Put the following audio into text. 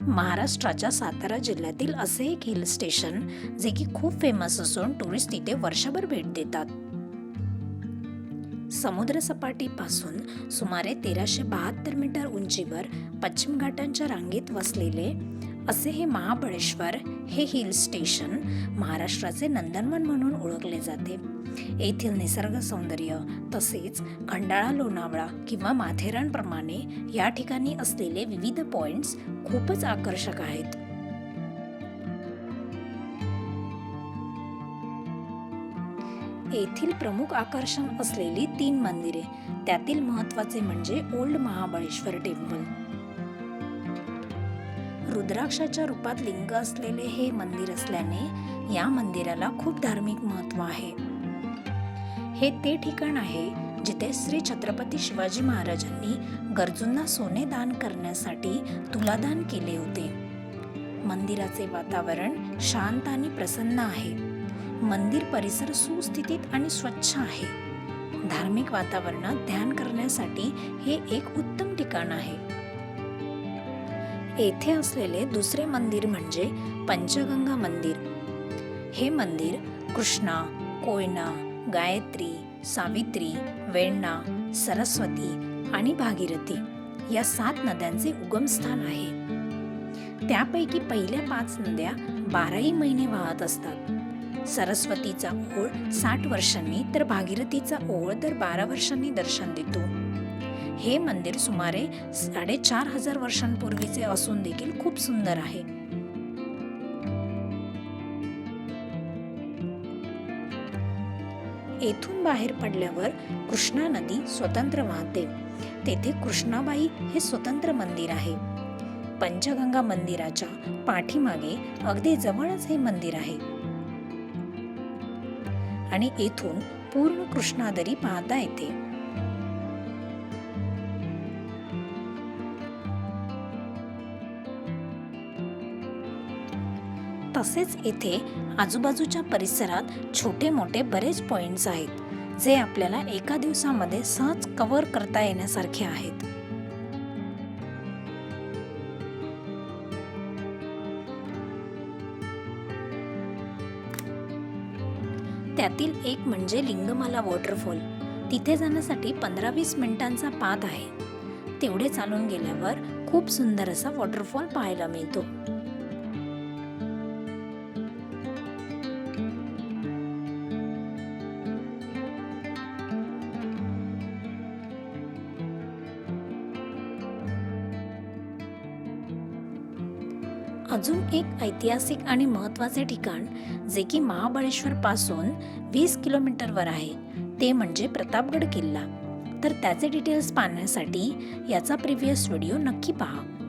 महाराष्ट्राच्या सातारा जिल्ह्यातील असे एक हिल स्टेशन जे की खूप फेमस असून टुरिस्ट तिथे वर्षभर भेट देतात. समुद्रसपाटीपासून सुमारे तेराशे बहात्तर मीटर उंचीवर पश्चिम घाटांच्या रांगेत वसलेले असे हे महाबळेश्वर हे हिल स्टेशन महाराष्ट्राचे नंदनवन म्हणून ओळखले जाते. येथील निसर्ग सौंदर्य तसेच खंडाळा लोणावळा किंवा माथेरानप्रमाणे या ठिकाणी असलेले विविध पॉइंट्स खूपच आकर्षक आहेत. येथील प्रमुख आकर्षण असलेली तीन मंदिरे त्यातील महत्त्वाचे म्हणजे ओल्ड महाबळेश्वर टेम्पल. रुद्राक्षाच्या रूपात लिंग असलेले हे मंदिर असल्याने या मंदिराला खूप धार्मिक महत्त्व आहे. हे ते ठिकाण आहे जिथे श्री छत्रपती शिवाजी महाराजांनी गरजूंना सोने दान करण्यासाठी तुलादान केले होते. मंदिराचे वातावरण शांत आणि प्रसन्न आहे. मंदिर परिसर सुस्थितीत आणि स्वच्छ आहे. धार्मिक वातावरणात ध्यान करण्यासाठी हे एक उत्तम ठिकाण आहे. येथे असलेले दुसरे मंदिर म्हणजे पंचगंगा मंदिर. हे मंदिर कृष्णा कोयना गायत्री सावित्री वेण्णा सरस्वती आणि भागीरथी या सात नद्यांचे उगमस्थान आहे. त्यापैकी पहिल्या पाच नद्या बाराही महिने वाहत असतात. सरस्वतीचा ओळ साठ वर्षांनी तर भागीरथीचा ओळ दर बारा वर्षांनी दर्शन देतो. हे मंदिर सुमारे साडेचार हजार वर्षांपूर्वीचे असून देखील खूप सुंदर आहे. येथून बाहेर पडल्यावर कृष्णा नदी स्वतंत्र वाहते. तेथे कृष्णाबाई हे स्वतंत्र मंदिर आहे. पंचगंगा मंदिराच्या पाठीमागे अगदी जवळच हे मंदिर आहे. आणि येथून पूर्ण कृष्णादरी पाहता येते. तसेच येथे आजूबाजूच्या परिसरात छोटे मोठे बरेच पॉइंट्स आहेत जे आपल्याला एका दिवसामध्ये सहज कव्हर करता येण्यासारखे आहेत. त्यातील एक म्हणजे लिंगमाला वॉटरफॉल तिथे जाण्यासाठी पंधरा वीस मिनिटांचा पात आहे. तेवढे चालून गेल्यावर खूप सुंदर असा वॉटरफॉल पाहायला मिळतो. अजून एक ऐतिहासिक आणि महत्त्वाचे ठिकाण जे की महाबळेश्वर पासून वीस किलोमीटरवर आहे ते म्हणजे प्रतापगड किल्ला. तर त्याचे डिटेल्स पाहण्यासाठी याचा प्रिव्हियस व्हिडिओ नक्की पहा.